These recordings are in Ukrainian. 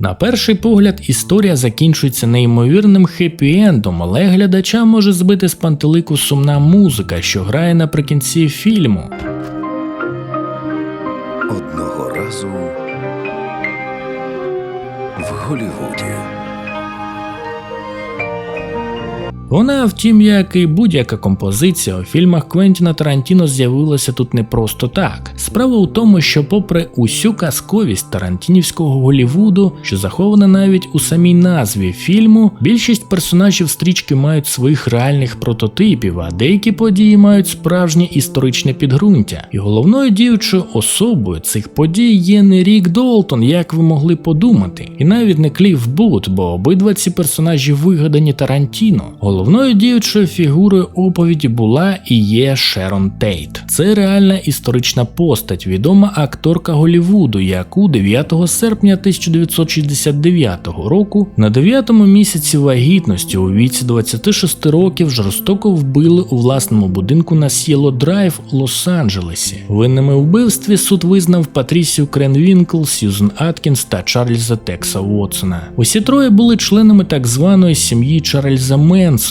На перший погляд, історія закінчується неймовірним хеппі-ендом, але глядача може збити з пантелику сумна музика, що грає наприкінці фільму. Одного разу в Голлівуді. Вона, втім, як і будь-яка композиція у фільмах Квентіна Тарантіно з'явилася тут не просто так. Справа у тому, що, попри усю казковість Тарантінівського Голлівуду, що захована навіть у самій назві фільму, більшість персонажів стрічки мають своїх реальних прототипів, а деякі події мають справжнє історичне підґрунтя. І головною діючою особою цих подій є не Рік Долтон, як ви могли подумати, і навіть не Кліф Бут, бо обидва ці персонажі вигадані Тарантіно. Головною діючою фігурою оповіді була і є Шерон Тейт. Це реальна історична постать, відома акторка Голлівуду, яку 9 серпня 1969 року на 9-му місяці вагітності у віці 26 років жорстоко вбили у власному будинку на Сіло Драйв у Лос-Анджелесі. Винними вбивстві суд визнав Патрісію Кренвінкл, Сьюзен Аткінс та Чарльза Текса Уотсона. Усі троє були членами так званої сім'ї Чарльза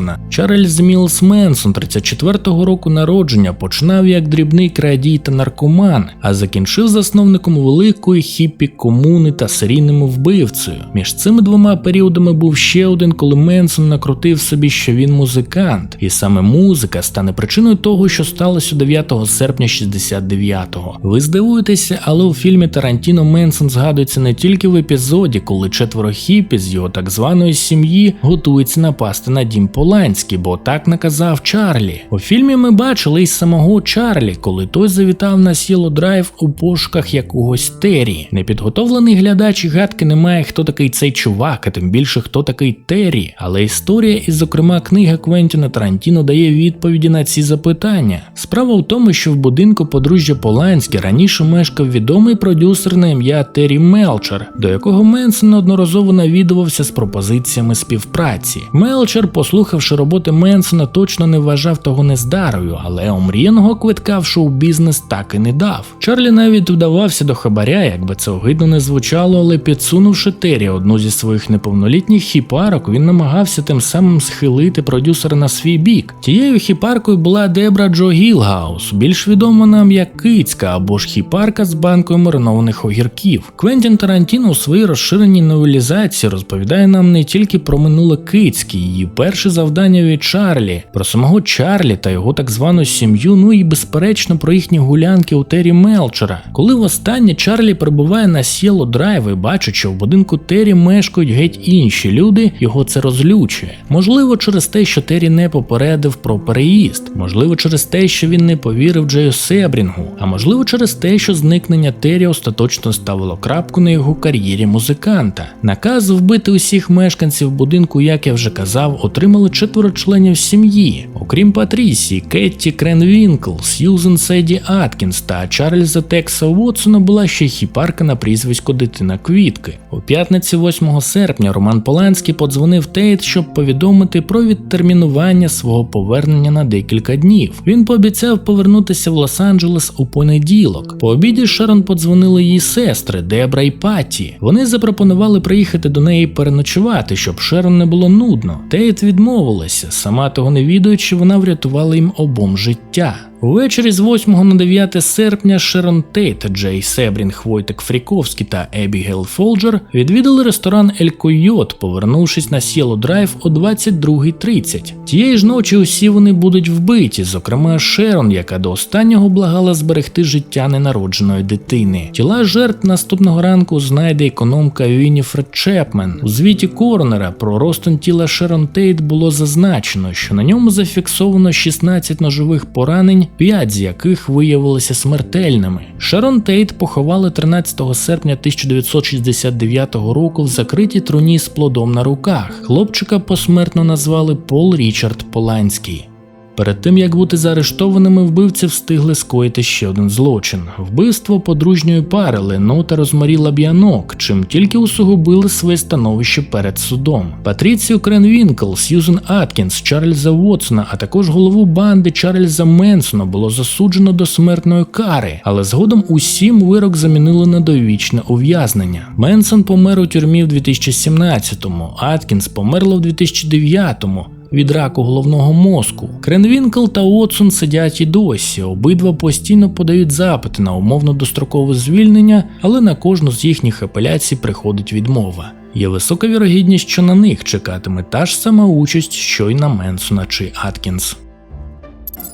Менсона. Чарльз Мілс Менсон 34-го року народження починав як дрібний крадій та наркоман, а закінчив засновником великої хіппі комуни та серійним вбивцею. Між цими двома періодами був ще один, коли Менсон накрутив собі, що він музикант, і саме музика стане причиною того, що сталося 9 серпня 69-го. Ви здивуєтеся, але у фільмі Тарантіно Менсон згадується не тільки в епізоді, коли четверо хіппі з його так званої сім'ї готуються напасти на дім Поланський, бо так наказав Чарлі. У фільмі ми бачили й самого Чарлі, коли той завітав на сіло драйв у пошуках якогось Террі. Непідготовлений глядач і гадки не має, хто такий цей чувак, а тим більше хто такий Террі. Але історія, і, зокрема, книга Квентіна Тарантіно дає відповіді на ці запитання. Справа в тому, що в будинку подружжя Поланські раніше мешкав відомий продюсер на ім'я Террі Мелчер, до якого Менсон неодноразово навідувався з пропозиціями співпраці. Мелчер, послухавши роботи Менсона, точно не вважав того нездарою, але омріяного квитка в шоу-бізнес так і не дав. Чарлі навіть вдавався до хабаря, якби це огидно не звучало, але підсунувши Террі одну зі своїх неповнолітніх хіпарок, він намагався тим самим схилити продюсера на свій бік. Тією хіпаркою була Дебра Джо Гілгаус, більш відома нам як Кицька або ж хіпарка з банкою маринованих огірків. Квентін Тарантіно у своїй розширеній новелізації розповідає нам не тільки про минуле Кицькі, її перше завдання від Чарлі, про самого Чарлі та його так звану сім'ю, ну і безперечно про їхні гулянки у Террі Мелчера. Коли востаннє Чарлі прибуває на сіло драйв і бачить, що в будинку Террі мешкають геть інші люди, його це розлючує. Можливо, через те, що Террі не попередив про переїзд, можливо, через те, що він не повірив Джею Себрінгу, а можливо, через те, що зникнення Террі остаточно ставило крапку на його кар'єрі музиканта. Наказ вбити усіх мешканців будинку, як я вже казав, отримали четверо членів сім'ї, окрім Патрісії, Кетті Кренвінкл, Сьюзен Седі Аткінс та Чарльза Текса Уотсона була ще хіпарка на прізвисько Дитина Квітки. У п'ятниці 8 серпня Роман Поланський подзвонив Тейт, щоб повідомити про відтермінування свого повернення на декілька днів. Він пообіцяв повернутися в Лос-Анджелес у понеділок. По обіді Шерон подзвонили її сестри Дебра і Патті. Вони запропонували приїхати до неї переночувати, щоб Шерон не було нудно. Тейт відмовилася, сама того не відаючи, вона врятувала їм обом життя. Увечері з 8 на 9 серпня Шерон Тейт, Джей Себрінг, Войтек Фріковський та Ебігейл Фолджер відвідали ресторан Ель Койот, повернувшись на Сіло Драйв о 22.30. Тієї ж ночі усі вони будуть вбиті, зокрема Шерон, яка до останнього благала зберегти життя ненародженої дитини. Тіла жертв наступного ранку знайде економка Вініфред Чепмен. У звіті Коронера про розтин тіла Шерон Тейт було зазначено, що на ньому зафіксовано 16 ножових поранень, 5 з яких виявилися смертельними. Шарон Тейт поховали 13 серпня 1969 року в закритій труні з плодом на руках. Хлопчика посмертно назвали Пол Річард Поланський. Перед тим як бути заарештованими, вбивці встигли скоїти ще один злочин вбивство подружньої пари Лену та Розмарі Лаб'янок, чим тільки усугубили своє становище перед судом. Патріцію Кренвінкл, Сьюзен Аткінс, Чарльза Вотсона, а також голову банди Чарльза Менсона було засуджено до смертної кари, але згодом усім вирок замінили на довічне ув'язнення. Менсон помер у тюрмі в 2017-му, Аткінс померла в 2009-му від раку головного мозку. Кренвінкл та Уотсон сидять і досі. Обидва постійно подають запити на умовно дострокове звільнення, але на кожну з їхніх апеляцій приходить відмова. Є висока вірогідність, що на них чекатиме та ж сама участь, що й на Менсона чи Аткінс.